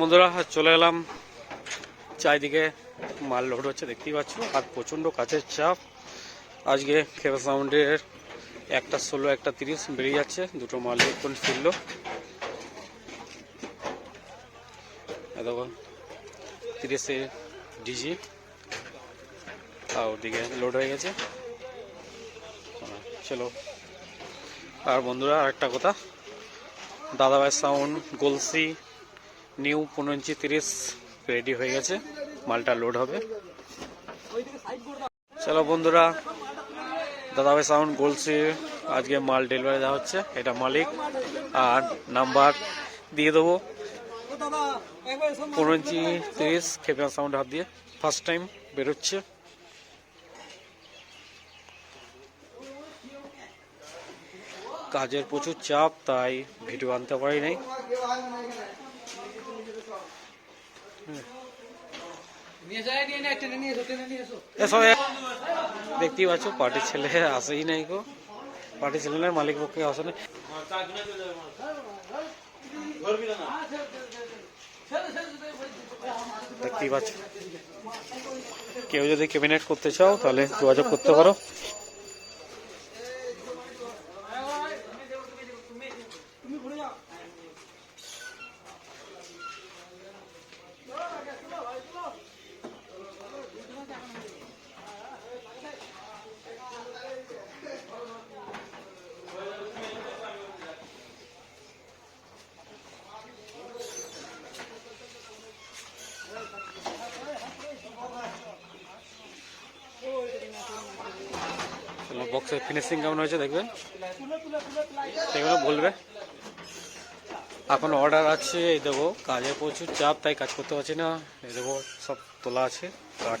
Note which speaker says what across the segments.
Speaker 1: বন্ধুরা, চলে এলাম। চারিদিকে মাল লোড হচ্ছে, দেখতেই পাচ্ছ, আর প্রচণ্ড কাছের চাপ। আজকে খেপা সাউন্ডের একটা ষোলো, একটা তিরিশ বেরিয়ে যাচ্ছে। দুটো মাল এখন ফিরল। তিরিশে ডিজি। আর ওদিকে লোড হয়ে গেছে। চলো। আর বন্ধুরা, আরেকটা কথা। দাদাভাই সাউন্ড, গোলসি নিউ পনেরো ইঞ্চি তিরিশ রেডি হয়ে গেছে। মালটা লোড হবে। চলো বন্ধুরা, দাদাভাই সাউন্ড গোলসি আজকে মাল ডেলিভারি দেওয়া হচ্ছে। এটা মালিক। আর নাম্বার দিয়ে দেবো। পনেরো ইঞ্চি তিরিশ খেপে সাউন্ড হাত দিয়ে। ফার্স্ট টাইম বেরোচ্ছে। কাজের প্রচুর চাপ, তাই ভিডিও আনতে পারি নাই। দেখতেই পাচ্ছ পার্টির ছেলে আসেই নাই গো। পার্টির ছেলে নয় মালিক পক্ষে আসে না দেখতেই পাচ্ছ। কেউ যদি ক্যাবিনেট করতে চাও, তাহলে যোগাযোগ করতে পারো। বক্সের ফিনিশিং কেমন হয়েছে দেখবেন? সেগুলো বলবে। এখন অর্ডার আছে, এই দেখো, কাজে প্রচুর চাপ, তাই কাজ করতে পারছি না। এই দেখো, সব তোলা আছে কাঠ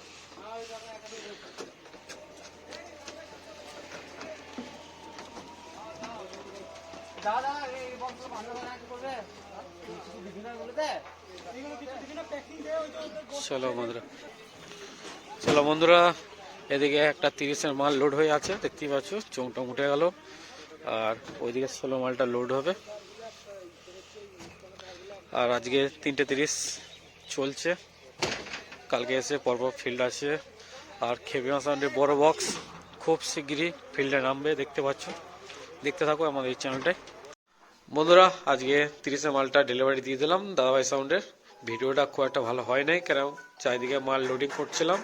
Speaker 1: চলো বন্ধুরা। চলো বন্ধুরা এদিকে একটা তিরিশের মাল লোড হয়ে আছে দেখতেই পাচ্ছ চোংটা উঠে গেল। আর ওইদিকে ষোলো মালটা লোড হবে। আর আজকে তিনটে তিরিশ চলছে। কালকে এসে পরপর ফিল্ড আছে। আর খেপিমা সাউন্ডের বড় বক্স খুব শিগগিরই ফিল্ডে নামবে দেখতে পাচ্ছ। দেখতে থাকো আমাদের এই চ্যানেলটায়। বন্ধুরা, আজকে তিরিশে মালটা ডেলিভারি দিয়ে দিলাম। দাদাভাই সাউন্ডের ভিডিওটা খুব একটা ভালো হয় নাই, কেন চারিদিকে মাল লোডিং করছিলাম।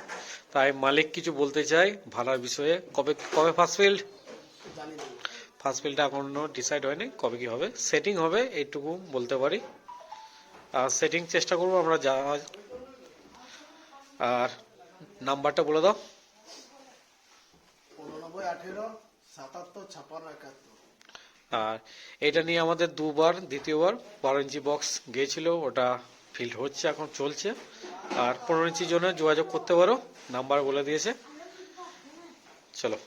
Speaker 1: তাই মালিক কিছু বলতে চাই ভাড়ার বিষয়ে। কবে কবে ফার্স্ট ফিল্ড ফার্স্ট ফিল্ডটা এখনও ডিসাইড হয়নি, কবে কি হবে। সেটিং হবে, এইটুকু বলতে পারি। আর সেটিং চেষ্টা করব আমরা যা আর নাম্বারটা বলে দাও।
Speaker 2: উননব্বই আঠেরো, সাতাত্তর
Speaker 1: আর এটা নিয়ে আমাদের দুবার, দ্বিতীয়বার বারো ইঞ্চি বক্স গিয়েছিল, ওটা ফিল হচ্ছে, এখন চলছে। আর পনেরো ইঞ্চির জন্য যোগাযোগ করতে পারো, নাম্বার বলে দিয়েছে। চলো।